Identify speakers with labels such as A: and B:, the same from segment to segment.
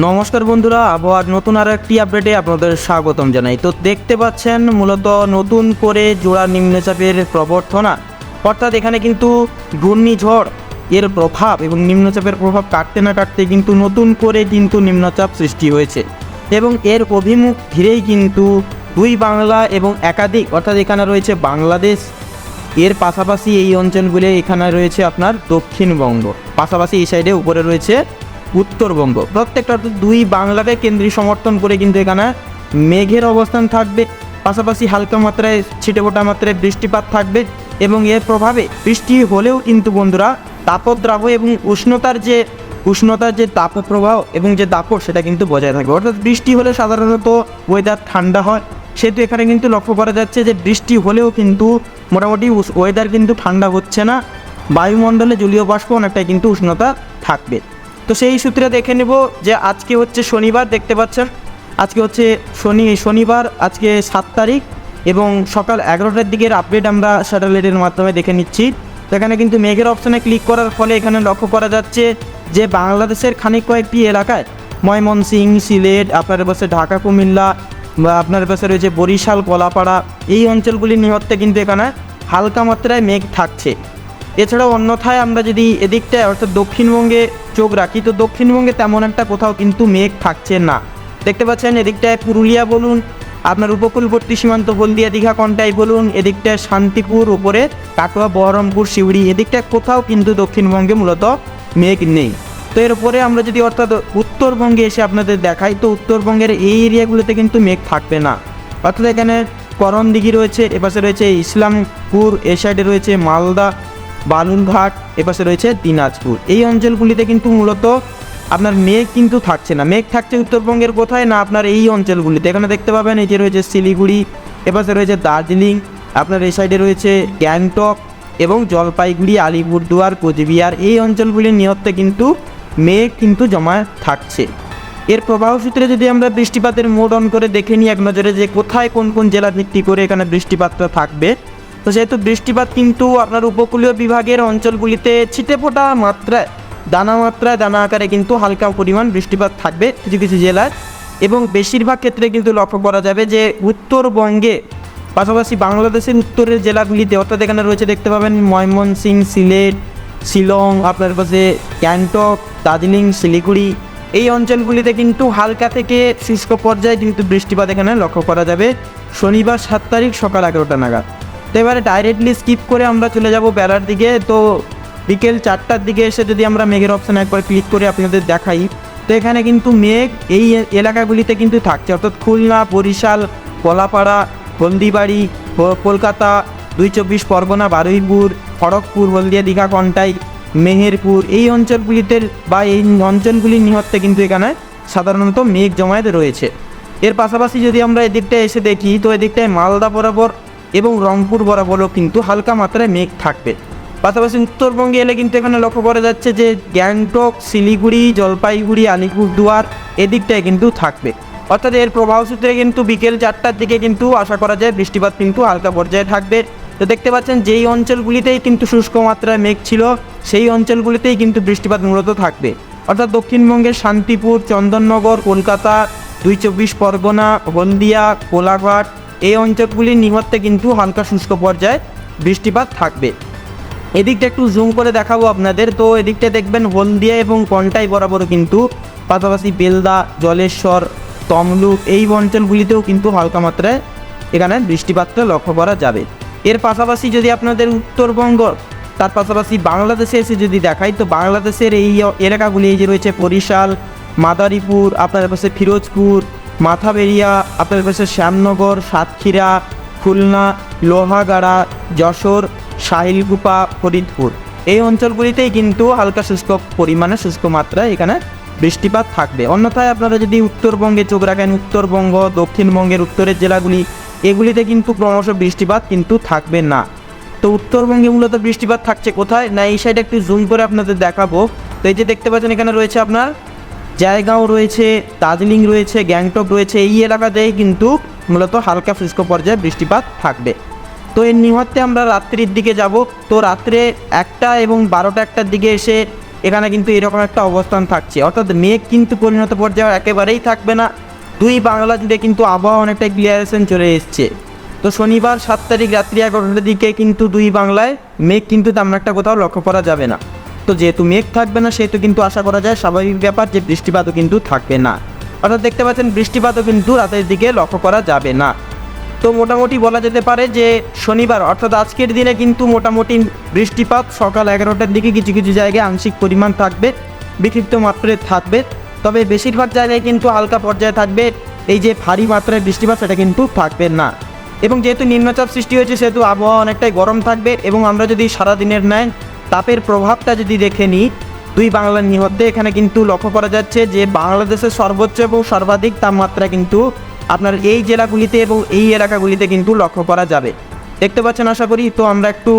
A: নমস্কার বন্ধুরা, আবহাওয়ার নতুন আর একটি আপডেটে আপনাদের স্বাগতম জানাই। তো দেখতে পাচ্ছেন, মূলত নতুন করে জোড়া নিম্নচাপের প্রবর্তনা। অর্থাৎ এখানে কিন্তু ঘূর্ণিঝড় এর প্রভাব এবং নিম্নচাপের প্রভাব কাটতে না কাটতে কিন্তু নতুন করে কিন্তু নিম্নচাপ সৃষ্টি হয়েছে। এবং এর অভিমুখ ঘিরেই কিন্তু দুই বাংলা এবং একাধিক, অর্থাৎ এখানে রয়েছে বাংলাদেশ, এর পাশাপাশি এই অঞ্চলগুলি এখানে রয়েছে আপনার দক্ষিণবঙ্গ। পাশাপাশি এই সাইডে উপরে রয়েছে উত্তরবঙ্গ। প্রত্যেকটা দুই বাংলাকে কেন্দ্রীয় সমর্থন করে কিন্তু এখানে মেঘের অবস্থান থাকবে। পাশাপাশি হালকা মাত্রায় ছিটেফোঁটা মাত্রায় বৃষ্টিপাত থাকবে এবং এর প্রভাবে বৃষ্টি হলেও কিন্তু বন্ধুরা তাপদ্রাব এবং উষ্ণতার যে উষ্ণতার যে তাপ প্রবাহ এবং যে দাপট সেটা কিন্তু বজায় থাকবে। অর্থাৎ বৃষ্টি হলে সাধারণত ওয়েদার ঠান্ডা হয়। সেহেতু এখানে কিন্তু লক্ষ্য করা যাচ্ছে যে বৃষ্টি হলেও কিন্তু মোটামুটি ওয়েদার কিন্তু ঠান্ডা হচ্ছে না। বায়ুমণ্ডলে জলীয় বাষ্প অনেকটাই কিন্তু উষ্ণতা থাকবে। তো সেই সূত্রে দেখে নেব যে আজকে হচ্ছে শনিবার, দেখতে পাচ্ছেন? আজকে হচ্ছে শনি, শনিবার, আজকে সাত তারিখ এবং সকাল এগারোটার দিকের আপডেট আমরা স্যাটেলাইটের মাধ্যমে দেখে নিচ্ছি। তো এখানে কিন্তু মেঘের অপশানে ক্লিক করার ফলে এখানে লক্ষ্য করা যাচ্ছে যে বাংলাদেশের খানিক কয়েকটি এলাকায় ময়মনসিং, সিলেট, আপনার পাশে ঢাকা, কুমিল্লা, বা আপনার পাশে রয়েছে বরিশাল কলাপাড়া এই অঞ্চলগুলির নিহত্তে কিন্তু এখানে হালকা মাত্রায় মেঘ থাকছে। এছাড়াও অন্যথায় আমরা যদি এদিকটায় অর্থাৎ দক্ষিণবঙ্গে চোখ রাখি, তো দক্ষিণবঙ্গে তেমন একটা কোথাও কিন্তু মেঘ থাকছে না। দেখতে পাচ্ছেন এদিকটায় পুরুলিয়া বলুন, আপনার উপকূলবর্তী সীমান্ত, হলদিয়া, দীঘা, কন্টাই বলুন, এদিকটায় শান্তিপুর উপরে কাটোয়া, বহরমপুর, শিউড়ি, এদিকটায় কোথাও কিন্তু দক্ষিণবঙ্গে মূলত মেঘ নেই। তো এর উপরে আমরা যদি অর্থাৎ উত্তরবঙ্গে এসে আপনাদের দেখাই, তো উত্তরবঙ্গের এই এরিয়াগুলোতে কিন্তু মেঘ থাকবে না। অর্থাৎ এখানে করণদিঘি রয়েছে, এপাশে রয়েছে ইসলামপুর, এ সাইডে রয়েছে মালদা বালুরঘাট, এপাশে রয়েছে দিনাজপুর। এই অঞ্চলগুলিতে কিন্তু মূলত আপনার মেঘ কিন্তু থাকছে না। মেঘ থাকছে উত্তরবঙ্গের কোথায় না আপনার এই অঞ্চলগুলিতে? এখানে দেখতে পাবেন, এই যে রয়েছে শিলিগুড়ি, এপাশে রয়েছে দার্জিলিং, আপনার এই সাইডে রয়েছে গ্যাংটক এবং জলপাইগুড়ি, আলিপুরদুয়ার, কোচবিহার। এই অঞ্চলগুলির নিহত্তে কিন্তু মেঘ কিন্তু জমা থাকছে। এর প্রবাহ সূত্রে যদি আমরা বৃষ্টিপাতের মোড অন করে দেখে নিই, এক নজরে যে কোথায় কোন কোন জেলা ভিত্তি করে এখানে বৃষ্টিপাতটা থাকবে তো যেহেতু বৃষ্টিপাত কিন্তু আপনার উপকূলীয় বিভাগের অঞ্চলগুলিতে ছিটেফোঁটা মাত্রায়, দানা মাত্রায়, দানা আকারে কিন্তু হালকা পরিমাণ বৃষ্টিপাত থাকবে কিছু কিছু জেলায়। এবং বেশিরভাগ ক্ষেত্রে কিন্তু লক্ষ্য করা যাবে যে উত্তরবঙ্গে, পাশাপাশি বাংলাদেশের উত্তরের জেলাগুলিতে, অর্থাৎ এখানে রয়েছে দেখতে পাবেন ময়মনসিং, সিলেট, শিলং, আপনার পাশে গ্যাংটক, দার্জিলিং, শিলিগুড়ি। এই অঞ্চলগুলিতে কিন্তু হালকা থেকে শুষ্ক পর্যায়ে কিন্তু বৃষ্টিপাত এখানে লক্ষ্য করা যাবে। শনিবার সাত তারিখ সকাল এগারোটা নাগাদ। তো এবারে ডাইরেক্টলি স্কিপ করে আমরা চলে যাব বেলার দিকে। তো বিকেল চারটার দিকে এসে যদি আমরা মেঘের অপশানে একবার ক্লিক করে আপনাদের দেখাই। তো এখানে কিন্তু মেঘ এই এলাকাগুলিতে কিন্তু থাকছে। অর্থাৎ খুলনা, বরিশাল কলাপাড়া হলদিবাড়ি কলকাতা দুই চব্বিশ পরগনা, বারুইপুর, খড়গপুর, হলদিয়া, দীঘা কন্টাই মেহেরপুর এই অঞ্চলগুলিতে বা এই অঞ্চলগুলির নিহত্তে কিন্তু এখানে সাধারণত মেঘ জমায়েত রয়েছে। এর পাশাপাশি যদি আমরা এদিকটায় এসে দেখি, তো এদিকটায় মালদা বরাবর এবং রংপুর বরাবরও কিন্তু হালকা মাত্রায় মেঘ থাকবে। পাশাপাশি উত্তরবঙ্গে এলে কিন্তু এখানে লক্ষ্য করা যাচ্ছে যে গ্যাংটক, শিলিগুড়ি, জলপাইগুড়ি, আলিপুরদুয়ার এদিকটায় কিন্তু থাকবে। অর্থাৎ এর প্রবাহ সূত্রে কিন্তু বিকেল চারটার দিকে কিন্তু আশা করা যায় বৃষ্টিপাত কিন্তু হালকা পর্যায়ে থাকবে। তো দেখতে পাচ্ছেন যেই অঞ্চলগুলিতেই কিন্তু শুষ্ক মাত্রায় মেঘ ছিল, সেই অঞ্চলগুলিতেই কিন্তু বৃষ্টিপাত মূলত থাকবে। অর্থাৎ দক্ষিণবঙ্গের শান্তিপুর, চন্দননগর, কলকাতা, দুই চব্বিশ পরগনা, হলদিয়া, কোলাঘাট এই অঞ্চলগুলির নিহত্তে কিন্তু হালকা শুষ্ক পর্যায়ে বৃষ্টিপাত থাকবে। এদিকটা একটু জুম করে দেখাবো আপনাদের। তো এদিকটা দেখবেন হলদিয়া এবং কন্টাই বরাবর কিন্তু পাশাপাশি বেলদা, জলেশ্বর, তমলুক এই অঞ্চলগুলিতেও কিন্তু হালকা মাত্রায় এখানে বৃষ্টিপাতটা লক্ষ্য করা যাবে। এর পাশাপাশি যদি আপনাদের উত্তরবঙ্গ, তার পাশাপাশি বাংলাদেশে এসে যদি দেখাই, তো বাংলাদেশের এই এলাকাগুলি এই যে রয়েছে বরিশাল, মাদারীপুর আপনার পাশে ফিরোজপুর মাথাবেরিয়া, আপনার পাশে শ্যামনগর, সাতক্ষীরা, খুলনা, লোহাগাড়া, যশোর সাহিলকুপা ফরিদপুর। এই অঞ্চলগুলিতেই কিন্তু হালকা শুষ্ক পরিমাণে শুষ্ক মাত্রায় এখানে বৃষ্টিপাত থাকবে। অন্যথায় আপনারা যদি উত্তরবঙ্গে চোখ রাখেন, উত্তরবঙ্গ, দক্ষিণবঙ্গের উত্তরের জেলাগুলি, এগুলিতে কিন্তু ক্রমশ বৃষ্টিপাত কিন্তু থাকবে না। তো উত্তরবঙ্গে মূলত বৃষ্টিপাত থাকছে কোথায়? না, এই সাইডে একটু জুম করে আপনাদের দেখাবো। তো এই যে দেখতে পাচ্ছেন, এখানে রয়েছে আপনার জায়গাও রয়েছে, দার্জিলিং রয়েছে, গ্যাংটক রয়েছে, এই এলাকাতেই কিন্তু মূলত হালকা শুষ্ক পর্যায়ে বৃষ্টিপাত থাকবে। তো এর নিহত্তে আমরা রাত্রির দিকে যাব। তো রাত্রে একটা এবং বারোটা একটার দিকে এসে এখানে কিন্তু এরকম একটা অবস্থান থাকছে। অর্থাৎ মেঘ কিন্তু পরিণত পর্যায়ে একেবারেই থাকবে না। দুই বাংলা জুড়ে কিন্তু আবহাওয়া অনেকটা ক্লিয়ারেশন চলে এসছে। তো শনিবার সাত তারিখ রাত্রি এগারোটার দিকে কিন্তু দুই বাংলায় মেঘ কিন্তু তেমন একটা কোথাও লক্ষ্য করা যাবে না। তো যেহেতু মেঘ থাকবে না, সেহেতু কিন্তু আশা করা যায় স্বাভাবিক ব্যাপার যে বৃষ্টিপাতও কিন্তু থাকবে না। অর্থাৎ দেখতে পাচ্ছেন বৃষ্টিপাতও কিন্তু রাতের দিকে লক্ষ্য করা যাবে না। তো মোটামুটি বলা যেতে পারে যে শনিবার, অর্থাৎ আজকের দিনে কিন্তু মোটামুটি বৃষ্টিপাত সকাল এগারোটার দিকে কিছু কিছু জায়গায় আংশিক পরিমাণ থাকবে, বিক্ষিপ্ত মাত্রায় থাকবে। তবে বেশিরভাগ জায়গায় কিন্তু হালকা পর্যায়ে থাকবে, এই যে ভারী মাত্রায় বৃষ্টিপাত সেটা কিন্তু থাকবে না। এবং যেহেতু নিম্নচাপ সৃষ্টি হয়েছে, সেহেতু আবহাওয়া অনেকটাই গরম থাকবে এবং আমরা যদি সারাদিনের ন্যায় তাপের প্রভাবটা যদি দেখে নিই, দুই বাংলার নিহতে এখানে কিন্তু লক্ষ্য করা যাচ্ছে যে বাংলাদেশের সর্বোচ্চ এবং সর্বাধিক তাপমাত্রা কিন্তু আপনার এই জেলাগুলিতে এবং এই এলাকাগুলিতে কিন্তু লক্ষ্য করা যাবে। দেখতে পাচ্ছেন, আশা করি তো আমরা একটু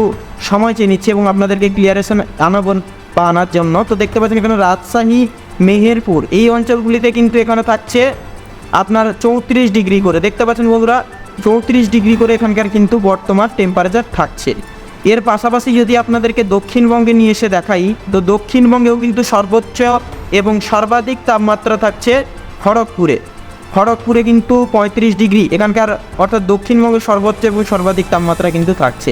A: সময় চেয়ে নিচ্ছি এবং আপনাদেরকে ক্লিয়ারেশন আনাবো বা আনার জন্য। তো দেখতে পাচ্ছেন, এখানে রাজশাহী, মেহেরপুর এই অঞ্চলগুলিতে কিন্তু এখানে থাকছে আপনার চৌত্রিশ ডিগ্রি করে। দেখতে পাচ্ছেন বন্ধুরা, চৌত্রিশ ডিগ্রি করে এখানকার কিন্তু বর্তমান টেম্পারেচার থাকছে। এর পাশাপাশি যদি আপনাদেরকে দক্ষিণবঙ্গে নিয়ে এসে দেখাই, তো দক্ষিণবঙ্গেও কিন্তু সর্বোচ্চ এবং সর্বাধিক তাপমাত্রা থাকছে খড়গপুরে। খড়গপুরে কিন্তু পঁয়ত্রিশ ডিগ্রি, এখানকার অর্থাৎ দক্ষিণবঙ্গের সর্বোচ্চ এবং সর্বাধিক তাপমাত্রা কিন্তু থাকছে।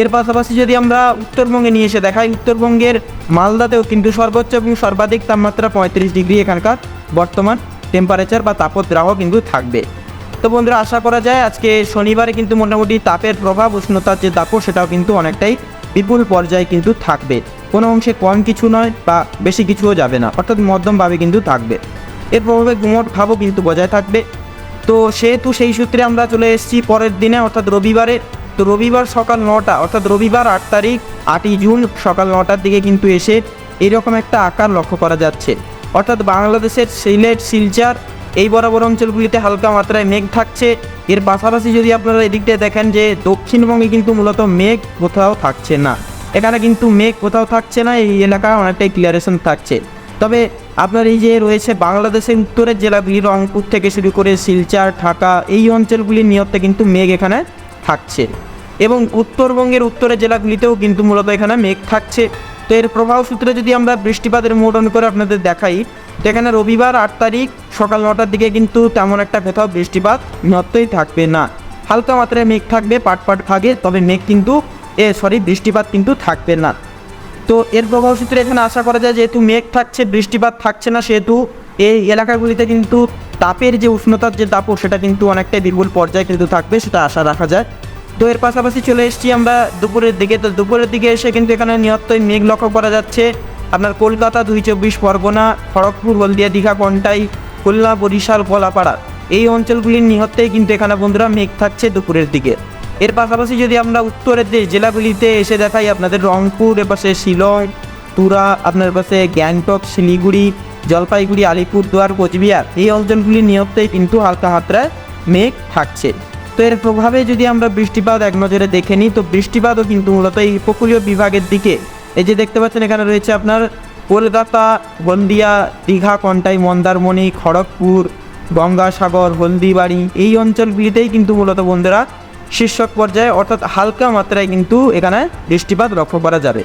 A: এর পাশাপাশি যদি আমরা উত্তরবঙ্গে নিয়ে এসে দেখাই, উত্তরবঙ্গের মালদাতেও কিন্তু সর্বোচ্চ এবং সর্বাধিক তাপমাত্রা পঁয়ত্রিশ ডিগ্রি এখানকার বর্তমান টেম্পারেচার বা তাপদ্রাহ কিন্তু থাকবে। তো বন্ধুরা, আশা করা যায় আজকে শনিবারে কিন্তু মোটামুটি তাপের প্রভাব, উষ্ণতার যে দাপট সেটাও কিন্তু অনেকটাই বিপুল পর্যায়ে কিন্তু থাকবে। কোনো অংশে কম কিছু নয় বা বেশি কিছুও যাবে না, অর্থাৎ মধ্যমভাবে কিন্তু থাকবে। এর প্রভাবে গুমট ভাবও কিন্তু বজায় থাকবে। তো সেহেতু সেই সূত্রে আমরা চলে এসেছি পরের দিনে, অর্থাৎ রবিবারে। তো রবিবার সকাল নটা, অর্থাৎ রবিবার আট তারিখ, আটই জুন সকাল নটার দিকে কিন্তু এসে এইরকম একটা আকার লক্ষ্য করা যাচ্ছে। অর্থাৎ বাংলাদেশের সিলেট, শিলচর এই বরাবর অঞ্চলগুলিতে হালকা মাত্রায় মেঘ থাকছে। এর পাশাপাশি যদি আপনারা এদিকটা দেখেন যে দক্ষিণবঙ্গে কিন্তু মূলত মেঘ কোথাও থাকছে না। এখানে কিন্তু মেঘ কোথাও থাকছে না, এই এলাকায় অনেকটাই ক্লিয়ারেশন থাকছে। তবে আপনার এই যে রয়েছে বাংলাদেশের উত্তরের জেলাগুলি, রংপুর থেকে শুরু করে শিলচর, ঢাকা, এই অঞ্চলগুলির নিয়তে কিন্তু মেঘ এখানে থাকছে। এবং উত্তরবঙ্গের উত্তরের জেলাগুলিতেও কিন্তু মূলত এখানে মেঘ থাকছে। তো এর প্রভাব সূত্রে যদি আমরা বৃষ্টিপাতের মোট করে আপনাদের দেখাই তো এখানে রবিবার আট তারিখ সকাল নটার দিকে কিন্তু তেমন একটা কোথাও বৃষ্টিপাত নিয়তই থাকবে না। হালকা মাত্রায় মেঘ থাকবে, পাট পাট ভাগে তবে মেঘ কিন্তু, এ সরি বৃষ্টিপাত কিন্তু থাকবে না। তো এর প্রভাব সূত্রে এখানে আশা করা যায় যেহেতু মেঘ থাকছে, বৃষ্টিপাত থাকছে না, সেহেতু এই এলাকাগুলিতে কিন্তু তাপের যে উষ্ণতার যে দাপট সেটা কিন্তু অনেকটাই বিপুল পর্যায়ে কিন্তু থাকবে, সেটা আশা রাখা যায়। তো এর পাশাপাশি চলে এসেছি আমরা দুপুরের দিকে। তো দুপুরের দিকে এসে কিন্তু এখানে নিয়তই মেঘ লক্ষ্য করা যাচ্ছে। আপনার কলকাতা দুই চব্বিশ পরগনা, খড়গপুর, হলদিয়া, দীঘা, কন্টাই, খুলনা, বরিশাল কলাপাড়া এই অঞ্চলগুলির নিহতেই কিন্তু এখানে বন্ধুরা মেঘ থাকছে দুপুরের দিকে। এর পাশাপাশি যদি আমরা উত্তরের যে জেলাগুলিতে এসে দেখাই, আপনাদের রংপুর এপাশে শিলং, তুরা, আপনার পাশে গ্যাংটক, শিলিগুড়ি, জলপাইগুড়ি, আলিপুরদুয়ার, কোচবিহার, এই অঞ্চলগুলির নিয়তেই কিন্তু হালকা মাত্রায় মেঘ থাকছে। তো এর প্রভাবে যদি আমরা বৃষ্টিপাত এক নজরে দেখে নিই, তো বৃষ্টিপাতও কিন্তু মূলত এই উপকূলীয় বিভাগের দিকে এই যে দেখতে পাচ্ছেন, এখানে রয়েছে আপনার কলকাতা হলদিয়া দীঘা, কন্টাই, মন্দারমণি, খড়গপুর, গঙ্গাসাগর, হলদিবাড়ি, এই অঞ্চলগুলিতেই কিন্তু মূলত বন্ধুরা শীর্ষক পর্যায়ে, অর্থাৎ হালকা মাত্রায় কিন্তু এখানে বৃষ্টিপাত লক্ষ্য করা যাবে।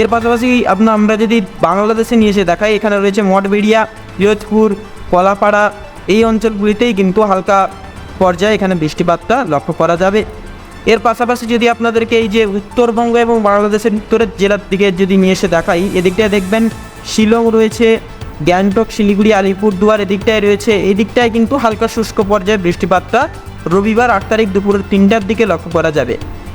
A: এর পাশাপাশি আপনার আমরা যদি বাংলাদেশে নিয়ে এসে দেখাই, এখানে রয়েছে মঠবেড়িয়া পিরোজপুর কলাপাড়া, এই অঞ্চলগুলিতেই কিন্তু হালকা পর্যায়ে এখানে বৃষ্টিপাতটা লক্ষ্য করা যাবে। এর পাশাপাশি যদি আপনাদেরকে এই যে উত্তরবঙ্গ এবং বাংলাদেশের উত্তরের জেলার দিকে যদি নিয়ে এসে দেখাই, এদিকটায় দেখবেন শিলং রয়েছে, গ্যাংটক, শিলিগুড়ি, আলিপুরদুয়ার, এদিকটায় রয়েছে এই দিকটায় কিন্তু হালকা শুষ্ক পর্যায়ে বৃষ্টিপাতটা রবিবার আট তারিখ দুপুরের তিনটার দিকে লক্ষ্য করা যাবে।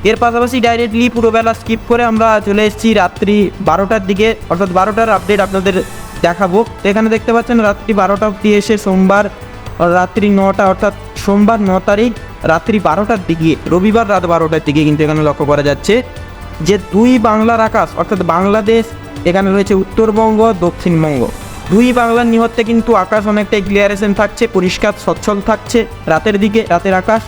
A: এর পাশাপাশি ডাইরেক্টলি পুরোবেলা স্কিপ করে আমরা চলে এসেছি রাত্রি বারোটার দিকে, অর্থাৎ বারোটার আপডেট আপনাদের দেখাবো। এখানে দেখতে পাচ্ছেন রাত্রি বারোটা অব্দি এসে সোমবার, রাত্রি নটা, অর্থাৎ সোমবার ন তারিখ রাত্রি বারোটার দিকে, রবিবার রাত বারোটার দিকে কিন্তু এখানে লক্ষ্য করা যাচ্ছে যে দুই বাংলার আকাশ, অর্থাৎ বাংলাদেশ, এখানে রয়েছে উত্তরবঙ্গ, দক্ষিণবঙ্গ। দুই বাংলার নিহত্তে কিন্তু আকাশ অনেকটাই ক্লিয়ারেশন থাকছে, পরিষ্কার, সচ্ছল থাকছে রাতের দিকে, রাতের আকাশ।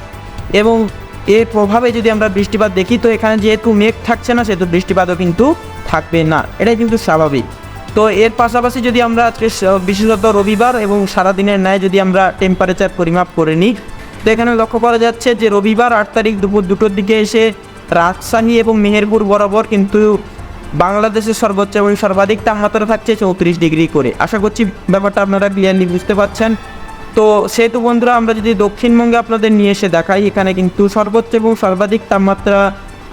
A: এবং এর প্রভাবে যদি আমরা বৃষ্টিপাত দেখি, তো এখানে যেহেতু মেঘ থাকছে না, সেহেতু বৃষ্টিপাতও কিন্তু থাকবে না। এটাই কিন্তু স্বাভাবিক। তো এর পাশাপাশি যদি আমরা আজকে বিশেষত রবিবার এবং সারাদিনের ন্যায় যদি আমরা টেম্পারেচার পরিমাপ করে নিই তো এখানে লক্ষ্য করা যাচ্ছে যে রবিবার আট তারিখ দুপুর দুটোর দিকে এসে রাজশাহী এবং মেহেরপুর বরাবর কিন্তু বাংলাদেশের সর্বোচ্চ এবং সর্বাধিক তাপমাত্রা থাকছে চৌত্রিশ ডিগ্রি করে। আশা করছি ব্যাপারটা আপনারা ক্লিয়ারলি বুঝতে পারছেন। তো সেহেতু বন্ধুরা, আমরা যদি দক্ষিণবঙ্গে আপনাদের নিয়ে এসে দেখাই, এখানে কিন্তু সর্বোচ্চ এবং সর্বাধিক তাপমাত্রা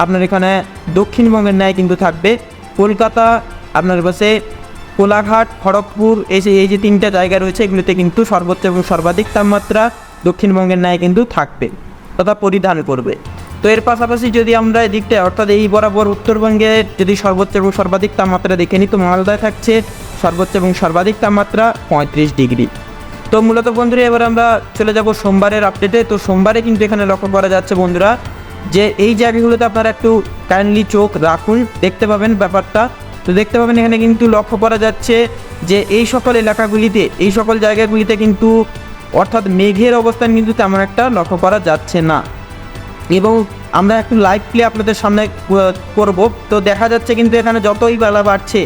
A: আপনার এখানে দক্ষিণবঙ্গের ন্যায় কিন্তু থাকবে। কলকাতা, আপনার পাশে কোলাঘাট, খড়গপুর, এই যে এই যে তিনটা জায়গা রয়েছে, এগুলিতে কিন্তু সর্বোচ্চ এবং সর্বাধিক তাপমাত্রা দক্ষিণবঙ্গের ন্যায় কিন্তু থাকবে, তথা পরিধান করবে। তো এর পাশাপাশি যদি আমরা এদিকটা অর্থাৎ এই বরাবর উত্তরবঙ্গে যদি সর্বোচ্চ এবং সর্বাধিক তাপমাত্রা দেখে নিই, তো মালদায় থাকছে সর্বোচ্চ এবং সর্বাধিক তাপমাত্রা পঁয়ত্রিশ ডিগ্রি। তো মূলত বন্ধুরা, এবার আমরা চলে যাব সোমবারের আপডেটে তো সোমবারে কিন্তু এখানে লক্ষ্য করা যাচ্ছে বন্ধুরা, যে এই জায়গাগুলোতে আপনারা একটু কাইন্ডলি চোখ রাখুন, দেখতে পাবেন ব্যাপারটা। তো দেখতে পাবেন এখানে কিন্তু লক্ষ্য করা যাচ্ছে যে এই সকল এলাকাগুলিতে, এই সকল জায়গাগুলিতে কিন্তু অর্থাৎ মেঘের অবস্থান কিন্তু তেমন একটা লক্ষ্য করা যাচ্ছে না। এবং আমরা একটু লাইভ প্লে আপনাদের সামনে করব। তো দেখা যাচ্ছে কিন্তু এখানে যতই বেলা বাড়ছে,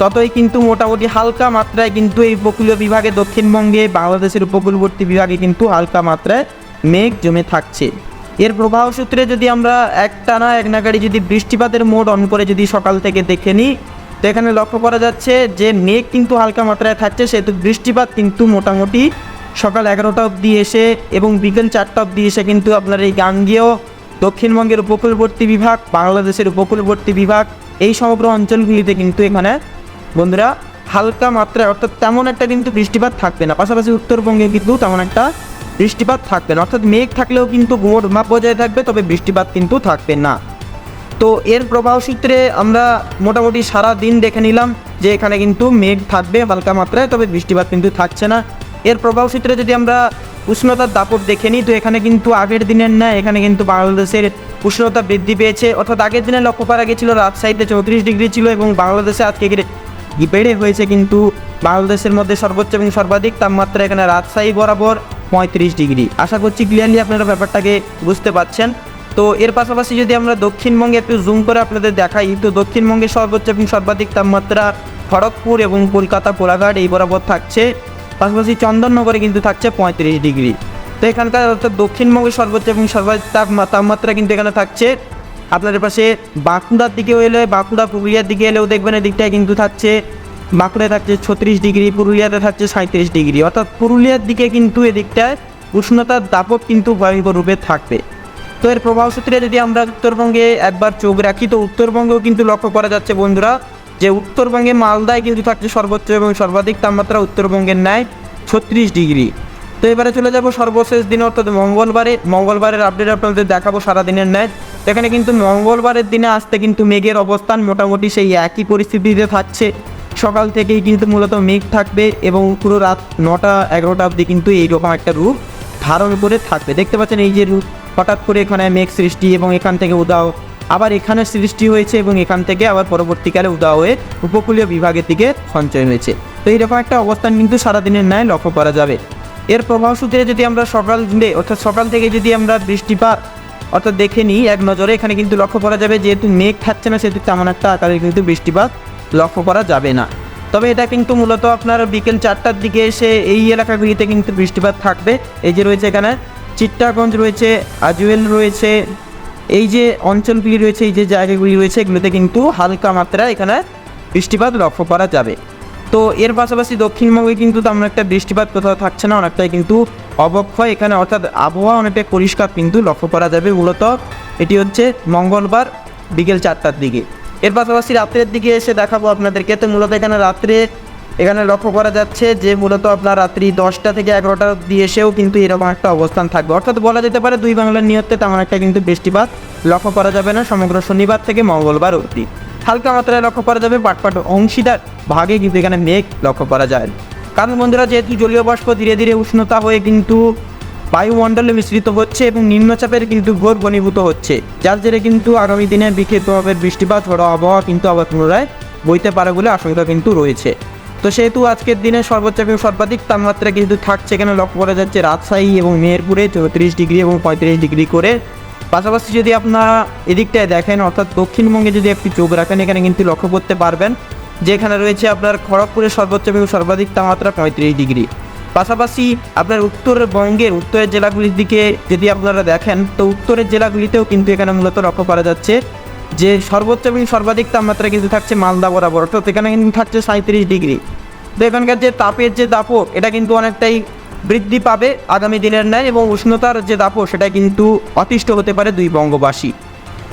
A: ততই কিন্তু মোটামুটি হালকা মাত্রায় কিন্তু এই উপকূলীয় বিভাগে, দক্ষিণবঙ্গে, বাংলাদেশের উপকূলবর্তী বিভাগে কিন্তু হালকা মাত্রায় মেঘ জমে থাকছে। এর প্রবাহ সূত্রে যদি আমরা একটানা এক নাগাড়ি যদি বৃষ্টিপাতের মোড অন করে যদি সকাল থেকে দেখে নিই, তো এখানে লক্ষ্য করা যাচ্ছে যে মেঘ কিন্তু হালকা মাত্রায় থাকছে, সেহেতু বৃষ্টিপাত কিন্তু মোটামুটি সকাল এগারোটা অবধি এসে এবং বিকেল চারটা অবধি এসে কিন্তু আপনার এই গাঙ্গেয় দক্ষিণবঙ্গের উপকূলবর্তী বিভাগ, বাংলাদেশের উপকূলবর্তী বিভাগ, এই সমগ্র অঞ্চলগুলিতে কিন্তু এখানে বন্ধুরা হালকা মাত্রায়, অর্থাৎ তেমন একটা কিন্তু বৃষ্টিপাত থাকবে না। পাশাপাশি উত্তরবঙ্গে কিন্তু তেমন একটা বৃষ্টিপাত থাকবে না। অর্থাৎ মেঘ থাকলেও কিন্তু গুমোট মাপ বজায় থাকবে, তবে বৃষ্টিপাত কিন্তু থাকবে না। তো এর প্রবাহ সূত্রে আমরা মোটামুটি সারা দিন দেখে নিলাম যে এখানে কিন্তু মেঘ থাকবে হালকা মাত্রায়, তবে বৃষ্টিপাত কিন্তু থাকছে না। এর প্রবাহ সূত্রে যদি আমরা উষ্ণতার দাপট দেখে নিই, তো এখানে কিন্তু আগের দিনের না এখানে কিন্তু বাংলাদেশের উষ্ণতা বৃদ্ধি পেয়েছে। অর্থাৎ আগের দিনে লক্ষ্য করা গেছিল রাজশাহীতে চৌত্রিশ ডিগ্রি ছিল এবং বাংলাদেশে আজকে বেড়ে হয়েছে কিন্তু বাংলাদেশের মধ্যে সর্বোচ্চ এবং সর্বাধিক তাপমাত্রা এখানে রাজশাহী বরাবর পঁয়ত্রিশ ডিগ্রি। আশা করছি ক্লিয়ারলি আপনারা ব্যাপারটাকে বুঝতে পারছেন। তো এর পাশাপাশি যদি আমরা দক্ষিণবঙ্গে একটু জুম করে আপনাদের দেখাই, তো দক্ষিণবঙ্গে সর্বোচ্চ এবং সর্বাধিক তাপমাত্রা খড়গপুর এবং কলকাতা, কোলাঘাট এই বরাবর থাকছে। পাশাপাশি চন্দননগরে কিন্তু থাকছে পঁয়ত্রিশ ডিগ্রি। তো এখানকার অর্থাৎ দক্ষিণবঙ্গের সর্বোচ্চ এবং সর্বাধিক তাপমা- তাপমাত্রা কিন্তু এখানে থাকছে। আপনাদের পাশে বাঁকুড়ার দিকেও এলে, বাঁকুড়া পুরুলিয়ার দিকে এলেও দেখবেন এদিকটায় কিন্তু থাকছে, বাঁকুড়ায় থাকছে ছত্রিশ ডিগ্রি, পুরুলিয়াতে থাকছে সাঁত্রিশ ডিগ্রি। অর্থাৎ পুরুলিয়ার দিকে কিন্তু এদিকটায় উষ্ণতার দাপট কিন্তু ভয়াবহ রূপে থাকবে। তো এর প্রভাব সূত্রে যদি আমরা উত্তরবঙ্গে একবার চোখ রাখি, তো উত্তরবঙ্গেও কিন্তু লক্ষ্য করা যাচ্ছে বন্ধুরা যে উত্তরবঙ্গে মালদায় কিন্তু থাকছে সর্বোচ্চ এবং সর্বাধিক তাপমাত্রা উত্তরবঙ্গের ন্যায় ছত্রিশ ডিগ্রি। তো এবারে চলে যাব সর্বশেষ দিন, অর্থাৎ মঙ্গলবারে। মঙ্গলবারের আপডেট আপনাদের দেখাবো সারাদিনের ন্যায়। এখানে কিন্তু মঙ্গলবারের দিনে আসতে কিন্তু মেঘের অবস্থান মোটামুটি সেই একই পরিস্থিতিতে থাকছে। সকাল থেকেই কিন্তু মূলত মেঘ থাকবে এবং পুরো রাত নটা, এগারোটা অবধি কিন্তু এইরকম একটা রূপ ধারণ করে থাকবে। দেখতে পাচ্ছেন এই যে রূপ, হঠাৎ করে এখানে মেঘ সৃষ্টি এবং এখান থেকে উদাও আবার এখানে সৃষ্টি হয়েছে এবং এখান থেকে আবার পরবর্তীকালে উদাও হয়ে উপকূলীয় বিভাগের দিকে সঞ্চয় হয়েছে। তো এইরকম একটা অবস্থান কিন্তু সারাদিনের ন্যায় লক্ষ্য করা যাবে। এর প্রভাব সূত্রে যদি আমরা সকাল দিনে অর্থাৎ সকাল থেকে যদি আমরা বৃষ্টিপাত অর্থাৎ দেখে নিই, এক নজরে এখানে কিন্তু লক্ষ্য করা যাবে যেহেতু মেঘ থাকছে না, সেহেতু তেমন একটা আকারে কিন্তু বৃষ্টিপাত লক্ষ্য করা যাবে না। তবে এটা কিন্তু মূলত আপনার বিকেল চারটার দিকে এসে এই এলাকাগুলিতে কিন্তু বৃষ্টিপাত থাকবে। এই যে রয়েছে এখানে চিট্টাগঞ্জ রয়েছে, আজুয়েল রয়েছে এই যে অঞ্চলগুলি রয়েছে, এই যে জায়গাগুলি রয়েছে, এগুলোতে কিন্তু হালকা মাত্রায় এখানে বৃষ্টিপাত লক্ষ্য করা যাবে। তো এর পাশাপাশি দক্ষিণবঙ্গে কিন্তু তেমন একটা বৃষ্টিপাত কোথাও থাকছে না, অনেকটাই কিন্তু অবক্ষয় এখানে, অর্থাৎ আবহাওয়া অনেকটা পরিষ্কার কিন্তু লক্ষ্য করা যাবে। মূলত এটি হচ্ছে মঙ্গলবার বিকেল চারটার দিকে। এর পাশাপাশি রাত্রের দিকে এসে দেখাবো আপনাদেরকে। তো মূলত এখানে রাত্রে এখানে লক্ষ্য করা যাচ্ছে যে মূলত আপনার রাত্রি দশটা থেকে এগারোটা অব্দি এসেও কিন্তু এরকম একটা অবস্থান থাকবে। অর্থাৎ বলা যেতে পারে দুই বাংলার নিয়তে তেমন একটা কিন্তু বৃষ্টিপাত লক্ষ্য করা যাবে না সমগ্র শনিবার থেকে মঙ্গলবার অবধি। হালকা মাত্রায় লক্ষ্য করা যাবে পাটপাট অংশীদার ভাগে কিন্তু এখানে মেঘ লক্ষ্য করা যায়। কারণ বন্ধুরা, যেহেতু জলীয় বাষ্প ধীরে ধীরে উষ্ণতা হয়ে কিন্তু বায়ুমণ্ডলে মিশ্রিত হচ্ছে এবং নিম্নচাপের কিন্তু ঘোর ঘনীভূত হচ্ছে, যার জেরে কিন্তু আগামী দিনে বিক্ষিপ্তভাবে বৃষ্টিপাত, ঝড়ো আবহাওয়া কিন্তু আবার পুনরায় বইতে পারে বলে আশঙ্কা কিন্তু রয়েছে। তো সেহেতু আজকের দিনে সর্বোচ্চ এবং সর্বাধিক তাপমাত্রা কিন্তু থাকছে এখানে লক্ষ্য করা যাচ্ছে রাজশাহী এবং মেহেরপুরে চৌত্রিশ ডিগ্রি এবং পঁয়ত্রিশ ডিগ্রি করে। পাশাপাশি যদি আপনারা এদিকটায় দেখেন, অর্থাৎ দক্ষিণবঙ্গে যদি একটি চোখ রাখেন, এখানে কিন্তু লক্ষ্য করতে পারবেন যেখানে রয়েছে আপনার খড়গপুরের সর্বোচ্চ এবং সর্বাধিক তাপমাত্রা পঁয়ত্রিশ ডিগ্রি। পাশাপাশি আপনার উত্তরবঙ্গের উত্তরের জেলাগুলির দিকে যদি আপনারা দেখেন, তো উত্তরের জেলাগুলিতেও কিন্তু এখানে মূলত লক্ষ্য করা যাচ্ছে যে সর্বোচ্চ এবং সর্বাধিক তাপমাত্রা কিন্তু থাকছে মালদা বরাবর। অর্থাৎ এখানে কিন্তু থাকছে সাঁত্রিশ ডিগ্রি। তো এখানকার যে তাপের যে দাপট, এটা কিন্তু অনেকটাই বৃদ্ধি পাবে আগামী দিনের ন্যায় এবং উষ্ণতার যে দাপট, সেটা কিন্তু অতিষ্ঠ হতে পারে দুই বঙ্গবাসী।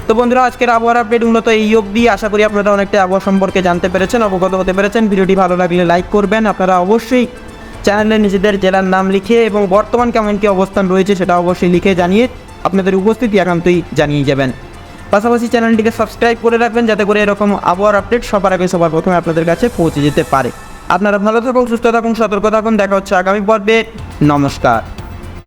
A: তো বন্ধুরা, আজকের আবহাওয়ার আপডেট মূলত এই অবধি। আশা করি আপনারা অনেকটা আবহাওয়া সম্পর্কে জানতে পেরেছেন, অবগত হতে পেরেছেন। ভিডিওটি ভালো লাগলে লাইক করবেন। আপনারা অবশ্যই চ্যানেলে নিজেদের জেলার নাম লিখে এবং বর্তমান কেমন কী অবস্থান রয়েছে, সেটা অবশ্যই লিখে জানিয়ে আপনাদের উপস্থিতি একান্তই জানিয়ে যাবেন। পাশাপাশি চ্যানেলটিকে সাবস্ক্রাইব করে রাখবেন যাতে করে এরকম আবহাওয়ার আপডেট সবার আগে সবার প্রথমে আপনাদের কাছে পৌঁছে যেতে পারে। আপনারা ভালো থাকুন, সুস্থ থাকুন, সতর্ক থাকুন। দেখা হচ্ছে আগামী পর্বে। নমস্কার।